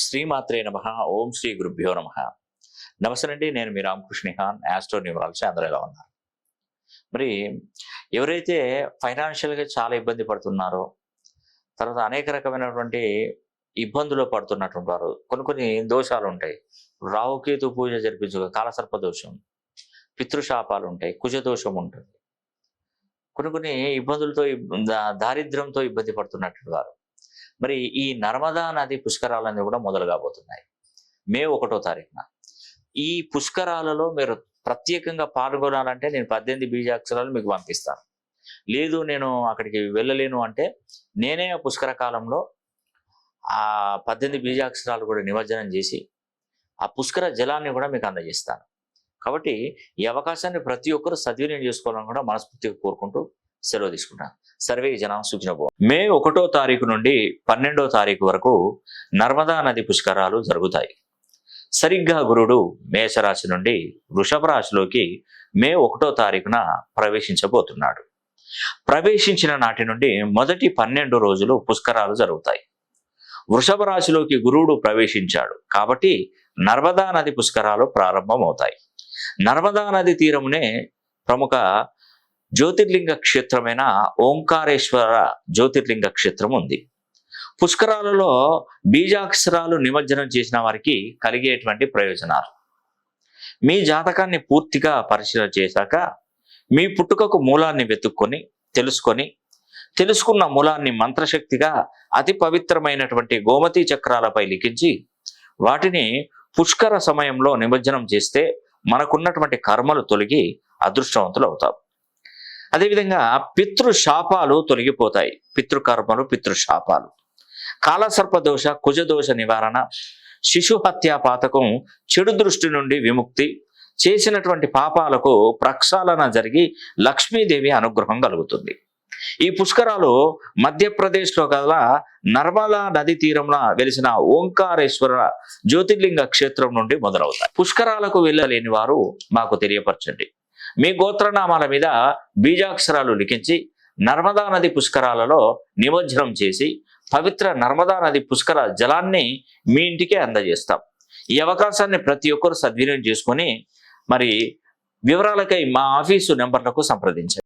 శ్రీమాత్రే నమ ఓం శ్రీ గురుభ్యో నమ. నమస్తే అండి నేను మీ రామకృష్ణిహాన్ యాస్ట్రో న్యూమరాలజీ అందరూ ఎలా ఉన్నారు? మరి ఎవరైతే ఫైనాన్షియల్గా చాలా ఇబ్బంది పడుతున్నారో తర్వాత అనేక రకమైనటువంటి ఇబ్బందులు పడుతున్నటువంటి వారు కొన్ని కొన్ని దోషాలు ఉంటాయి. రాహుకేతు పూజ జరిపించు కాలసర్ప దోషం పితృశాపాలు ఉంటాయి కుజ దోషం ఉంటుంది. కొన్ని కొన్ని ఇబ్బందులతో దారిద్ర్యంతో ఇబ్బంది పడుతున్నటువంటి వారు. మరి ఈ నర్మదా నది పుష్కరాలన్నీ కూడా మొదలు కాబోతున్నాయి. మే ఒకటో తారీఖున. ఈ పుష్కరాలలో మీరు ప్రత్యేకంగా పాల్గొనాలంటే నేను పద్దెనిమిది బీజాక్షరాలు మీకు పంపిస్తాను. లేదు నేను అక్కడికి వెళ్ళలేను అంటే నేనే ఆ పుష్కర కాలంలో ఆ పద్దెనిమిది బీజాక్షరాలు కూడా నిమజ్జనం చేసి ఆ పుష్కర జలాన్ని కూడా మీకు అందజేస్తాను. కాబట్టి ఈ అవకాశాన్ని ప్రతి ఒక్కరూ సద్వినియోగం చేసుకోవాలని కూడా మనస్ఫూర్తిగా కోరుకుంటూ సెలవు తీసుకుంటాను. సర్వే జనం సూచన మే ఒకటో తారీఖు నుండి పన్నెండో తారీఖు వరకు నర్మదా నది పుష్కరాలు జరుగుతాయి. సరిగ్గా గురుడు మేషరాశి నుండి వృషభ రాశిలోకి మే ఒకటో తారీఖున ప్రవేశించబోతున్నాడు. ప్రవేశించిన నాటి నుండి మొదటి పన్నెండు రోజులు పుష్కరాలు జరుగుతాయి. వృషభ రాశిలోకి గురువుడు ప్రవేశించాడు కాబట్టి నర్మదా నది పుష్కరాలు ప్రారంభమవుతాయి. నర్మదా నది తీరమునే ప్రముఖ జ్యోతిర్లింగ క్షేత్రమైన ఓంకారేశ్వర జ్యోతిర్లింగ క్షేత్రం ఉంది. పుష్కరాలలో బీజాక్షరాలు నిమజ్జనం చేసిన వారికి కలిగేటువంటి ప్రయోజనాలు. మీ జాతకాన్ని పూర్తిగా పరిశీలన చేశాక మీ పుట్టుకకు మూలాన్ని వెతుక్కొని తెలుసుకొని తెలుసుకున్న మూలాన్ని మంత్రశక్తిగా అతి పవిత్రమైనటువంటి గోమతి చక్రాలపై లిఖించి వాటిని పుష్కర సమయంలో నిమజ్జనం చేస్తే మనకున్నటువంటి కర్మలు తొలగి అదృష్టవంతులు అవుతాం అదేవిధంగా పితృశాపాలు తొలగిపోతాయి. పితృకర్మలు పితృశాపాలు. కాలసర్పదోష కుజదోష నివారణ శిశు హత్యా పాతకం చెడు దృష్టి నుండి విముక్తి చేసినటువంటి పాపాలకు ప్రక్షాళన జరిగి లక్ష్మీదేవి అనుగ్రహం కలుగుతుంది. ఈ పుష్కరాలు మధ్యప్రదేశ్లో గల నర్మదా నది తీరంలో వెలిసిన ఓంకారేశ్వర జ్యోతిర్లింగ క్షేత్రం నుండి మొదలవుతాయి. పుష్కరాలకు వెళ్ళలేని వారు మాకు తెలియపరచండి. మీ గోత్రనామాల మీద బీజాక్షరాలు లిఖించి నర్మదా నది పుష్కరాలలో నిమజ్జనం చేసి పవిత్ర నర్మదా నది పుష్కర జలాన్ని మీ ఇంటికే అందజేస్తాం. ఈ అవకాశాన్ని ప్రతి ఒక్కరు సద్వినియోగం చేసుకొని మరి వివరాలకై మా ఆఫీసు నెంబర్లకు సంప్రదించండి.